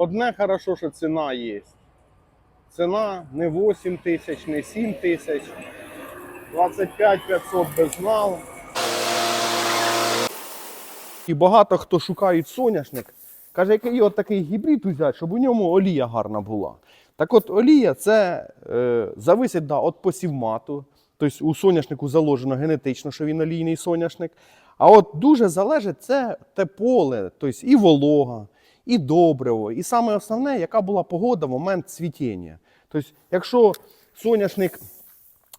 Одне хорошо, що ціна є. Ціна не 8 тисяч, не 7 тисяч. 25 500 без нал. І багато хто шукає соняшник. Каже, який от такий гібрид взяти, щоб у ньому олія гарна була. Так от олія це е, зависить да, від посівмату. Тобто у соняшнику заложено генетично, що він олійний соняшник. А от дуже залежить це те поле, тобто і волога, і добриво, і саме основне, яка була погода в момент цвітіння. Тобто, якщо соняшник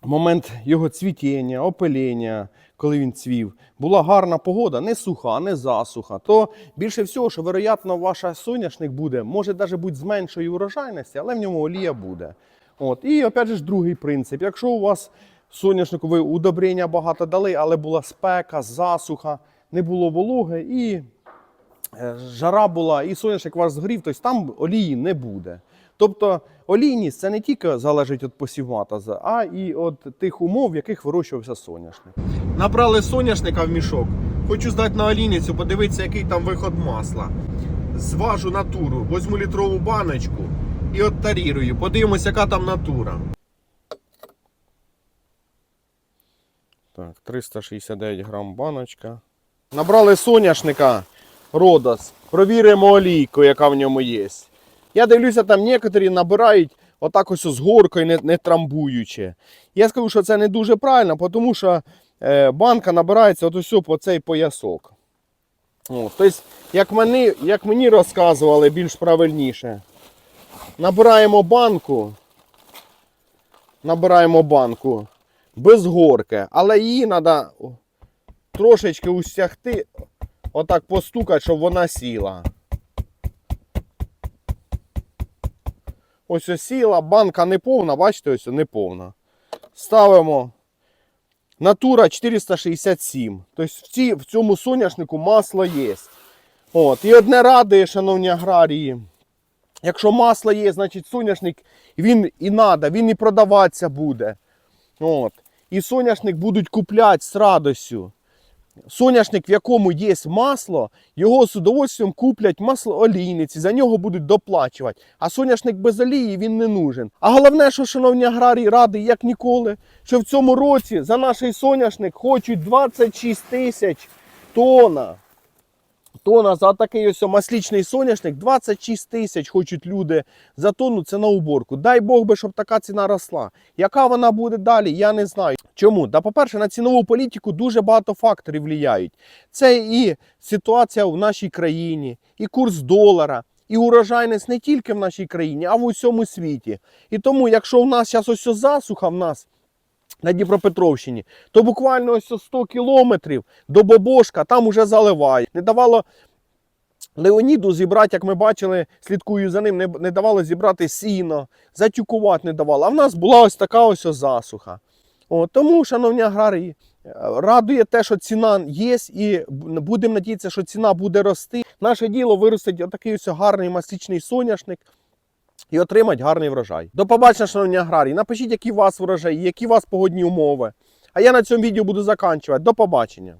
в момент його цвітіння, опилення, коли він цвів, була гарна погода, не суха, не засуха, то більше всього, що вероятно, ваш соняшник буде, може навіть бути з меншої урожайності, але в ньому олія буде. От. І опять же другий принцип. Якщо у вас соняшнику ви удобрення багато дали, але була спека, засуха, не було вологи і жара була, і соняшник у вас згорів, тобто там олії не буде. Тобто олійність це не тільки залежить від посівматаза, а і від тих умов, в яких вирощувався соняшник. Набрали соняшника в мішок. Хочу здати на олійницю, подивитися, який там виход масла. Зважу натуру, возьму літрову баночку і оттарірую. Подивимось, яка там натура. Так, 369 грам баночка. Набрали соняшника Родос. Провіримо олійку, яка в ньому є. Я дивлюся, там некоторі набирають отак ось з горкою, не, не трамбуючи. Я скажу, що це не дуже правильно, тому що е, банка набирається от ось по цей поясок. О, тобто, як мені, як мені розказували більш правильніше, набираємо банку, набираємо банку без горки, але її треба трошечки устягти, отак постукати, щоб вона сіла. Ось сіла, банка не повна, бачите, ось не повна. Ставимо натура 467. Тобто в, ці, в цьому соняшнику масло є. От. І одне радує, шановні аграрії. Якщо масло є, значить соняшник він і надо, він і продаватися буде. От. І соняшник будуть купляти з радостю. Соняшник, в якому є масло, його з удовольствием куплять масло олійниці, за нього будуть доплачувати. А соняшник без олії він не нужен. А головне, що, шановні аграрії, ради, як ніколи, що в цьому році за наш соняшник хочуть 26 тисяч тонна. Тона за такий ось маслічний соняшник 26 тисяч хочуть люди за тонну це на уборку. Дай Бог би, щоб така ціна росла. Яка вона буде далі, я не знаю. Чому? Да, по-перше, на цінову політику дуже багато факторів впливають. Це і ситуація в нашій країні, і курс долара, і урожайність не тільки в нашій країні, а в усьому світі. І тому, якщо в нас зараз ось засуха в нас на Дніпропетровщині, то буквально ось 100 кілометрів до Бобошка там уже заливає. Не давало Леоніду зібрати, як ми бачили, слідкую за ним, не, не давало зібрати сіно, затюкувати не давало. А в нас була ось така ось засуха. О, тому, шановні аграрії, е, радує те, що ціна є, і будемо надіятися, що ціна буде рости. Наше діло виростить отакий ось гарний масличний соняшник і отримати гарний врожай. До побачення, шановні аграрії. Напишіть, які у вас врожаї, які у вас погодні умови. А я на цьому відео буду заканчувати. До побачення.